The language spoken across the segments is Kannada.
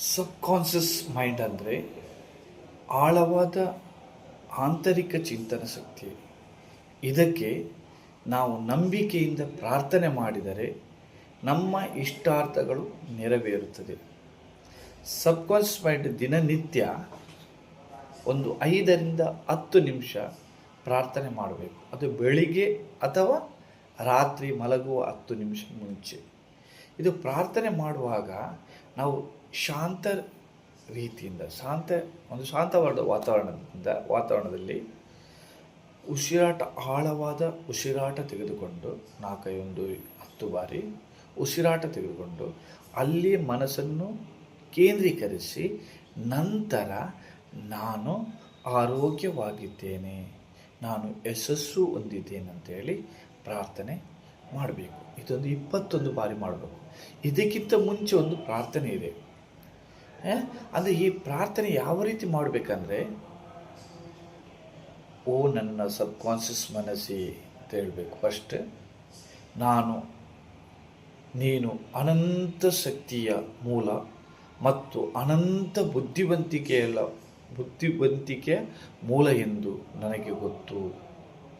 ಸಬ್ಕಾನ್ಷಿಯಸ್ ಮೈಂಡ್ ಅಂದರೆ ಆಳವಾದ ಆಂತರಿಕ ಚಿಂತನ ಶಕ್ತಿ. ಇದಕ್ಕೆ ನಾವು ನಂಬಿಕೆಯಿಂದ ಪ್ರಾರ್ಥನೆ ಮಾಡಿದರೆ ನಮ್ಮ ಇಷ್ಟಾರ್ಥಗಳು ನೆರವೇರುತ್ತದೆ. ಸಬ್ಕಾನ್ಷಿಯಸ್ ಮೈಂಡ್ ದಿನನಿತ್ಯ ಒಂದು ಐದರಿಂದ ಹತ್ತು ನಿಮಿಷ ಪ್ರಾರ್ಥನೆ ಮಾಡಬೇಕು. ಅದು ಬೆಳಿಗ್ಗೆ ಅಥವಾ ರಾತ್ರಿ ಮಲಗುವ ಹತ್ತು ನಿಮಿಷ ಮುಂಚೆ. ಇದು ಪ್ರಾರ್ಥನೆ ಮಾಡುವಾಗ ನಾವು ಶಾಂತ ರೀತಿಯಿಂದ, ಶಾಂತ, ಒಂದು ಶಾಂತವಾದ ವಾತಾವರಣದಿಂದ, ವಾತಾವರಣದಲ್ಲಿ ಉಸಿರಾಟ, ಆಳವಾದ ಉಸಿರಾಟ ತೆಗೆದುಕೊಂಡು ನಾಲ್ಕೈದೊಂದು ಹತ್ತು ಬಾರಿ ಉಸಿರಾಟ ತೆಗೆದುಕೊಂಡು ಅಲ್ಲಿ ಮನಸ್ಸನ್ನು ಕೇಂದ್ರೀಕರಿಸಿ ನಂತರ ನಾನು ಆರೋಗ್ಯವಾಗಿದ್ದೇನೆ, ನಾನು ಯಶಸ್ಸು ಹೊಂದಿದ್ದೇನೆ ಅಂತೇಳಿ ಪ್ರಾರ್ಥನೆ ಮಾಡಬೇಕು. ಇದೊಂದು ಇಪ್ಪತ್ತೊಂದು ಬಾರಿ ಮಾಡಬೇಕು. ಇದಕ್ಕಿಂತ ಮುಂಚೆ ಒಂದು ಪ್ರಾರ್ಥನೆ ಇದೆ. ಅಂದರೆ ಈ ಪ್ರಾರ್ಥನೆ ಯಾವ ರೀತಿ ಮಾಡಬೇಕಂದ್ರೆ, ಓ ನನ್ನ ಸಬ್ಕಾನ್ಷಿಯಸ್ ಮನಸ್ಸಿ ಅಂತ ಹೇಳಬೇಕು. ಫಸ್ಟ್, ನಾನು, ನೀನು ಅನಂತ ಶಕ್ತಿಯ ಮೂಲ ಮತ್ತು ಅನಂತ ಬುದ್ಧಿವಂತಿಕೆಯಲ್ಲ ಬುದ್ಧಿವಂತಿಕೆಯ ಮೂಲ ಎಂದು ನನಗೆ ಗೊತ್ತು.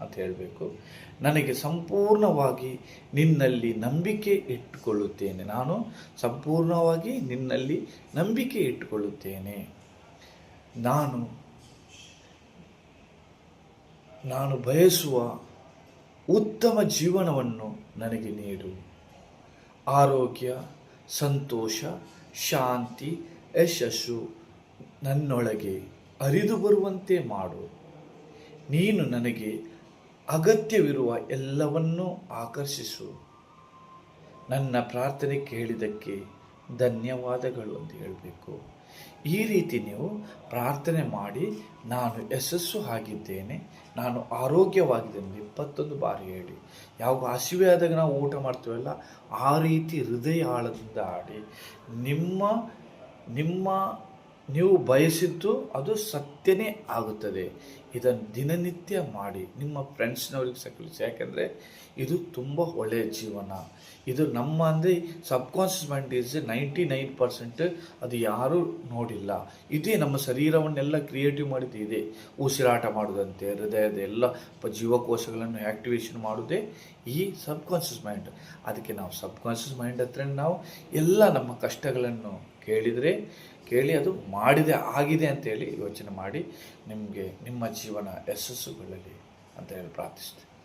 ಅಂತ ಹೇಳಬೇಕು. ನನಗೆ ಸಂಪೂರ್ಣವಾಗಿ ನಿನ್ನಲ್ಲಿ ನಂಬಿಕೆ ಇಟ್ಟುಕೊಳ್ಳುತ್ತೇನೆ. ನಾನು ಸಂಪೂರ್ಣವಾಗಿ ನಿನ್ನಲ್ಲಿ ನಂಬಿಕೆ ಇಟ್ಟುಕೊಳ್ಳುತ್ತೇನೆ. ನಾನು ನಾನು ಬಯಸುವ ಉತ್ತಮ ಜೀವನವನ್ನು ನನಗೆ ನೀಡು. ಆರೋಗ್ಯ, ಸಂತೋಷ, ಶಾಂತಿ, ಯಶಸ್ಸು ನನ್ನೊಳಗೆ ಅರಿದು ಬರುವಂತೆ ಮಾಡು. ನೀನು ನನಗೆ ಅಗತ್ಯವಿರುವ ಎಲ್ಲವನ್ನೂ ಆಕರ್ಷಿಸು. ನನ್ನ ಪ್ರಾರ್ಥನೆ ಕೇಳಿದ್ದಕ್ಕೆ ಧನ್ಯವಾದಗಳು ಅಂತ ಹೇಳಬೇಕು. ಈ ರೀತಿ ನೀವು ಪ್ರಾರ್ಥನೆ ಮಾಡಿ ನಾನು ಯಶಸ್ಸು ಆಗಿದ್ದೇನೆ, ನಾನು ಆರೋಗ್ಯವಾಗಿದ್ದೇನೆ ಇಪ್ಪತ್ತೊಂದು ಬಾರಿ ಹೇಳಿ. ಯಾವಾಗ ಹಸಿವೆ ಆದಾಗ ನಾವು ಊಟ ಮಾಡ್ತೀವಲ್ಲ, ಆ ರೀತಿ ಹೃದಯ ಆಳದಿಂದ ಆಡಿ. ನಿಮ್ಮ ನಿಮ್ಮ ನೀವು ಬಯಸಿದ್ದು ಅದು ಸತ್ಯನೇ ಆಗುತ್ತದೆ. ಇದನ್ನು ದಿನನಿತ್ಯ ಮಾಡಿ ನಿಮ್ಮ ಫ್ರೆಂಡ್ಸ್ನವ್ರಿಗೆ ಸಕಲಿಸಿ ಯಾಕೆಂದರೆ ಇದು ತುಂಬ ಒಳ್ಳೆಯ ಜೀವನ. ಇದು ನಮ್ಮ ಅಂದರೆ subconscious mind is ninety nine percent ಅದು ಯಾರೂ ನೋಡಿಲ್ಲ. ಇದೇ ನಮ್ಮ ಶರೀರವನ್ನೆಲ್ಲ ಕ್ರಿಯೇಟಿವ್ ಮಾಡಿದ್ದು ಇದೆ. ಉಸಿರಾಟ ಮಾಡೋದಂತೆ, ಹೃದಯದ ಎಲ್ಲ ಜೀವಕೋಶಗಳನ್ನು ಆ್ಯಕ್ಟಿವೇಶನ್ ಮಾಡೋದೇ ಈ ಸಬ್ಕಾನ್ಷಿಯಸ್ ಮೈಂಡ್ ಅದಕ್ಕೆ ನಾವು ಸಬ್ಕಾನ್ಷಿಯಸ್ ಮೈಂಡ್ ಹತ್ರ ನಾವು ಎಲ್ಲ ನಮ್ಮ ಕಷ್ಟಗಳನ್ನು ಕೇಳಿದರೆ, ಕೇಳಿ ಅದು ಮಾಡಿದೆ, ಆಗಿದೆ ಅಂತೇಳಿ ಯೋಚನೆ ಮಾಡಿ ನಿಮಗೆ, ನಿಮ್ಮ ಜೀವನ ಯಶಸ್ಸುಗೊಳ್ಳಲಿ ಅಂತ ಹೇಳಿ ಪ್ರಾರ್ಥಿಸ್ತೇನೆ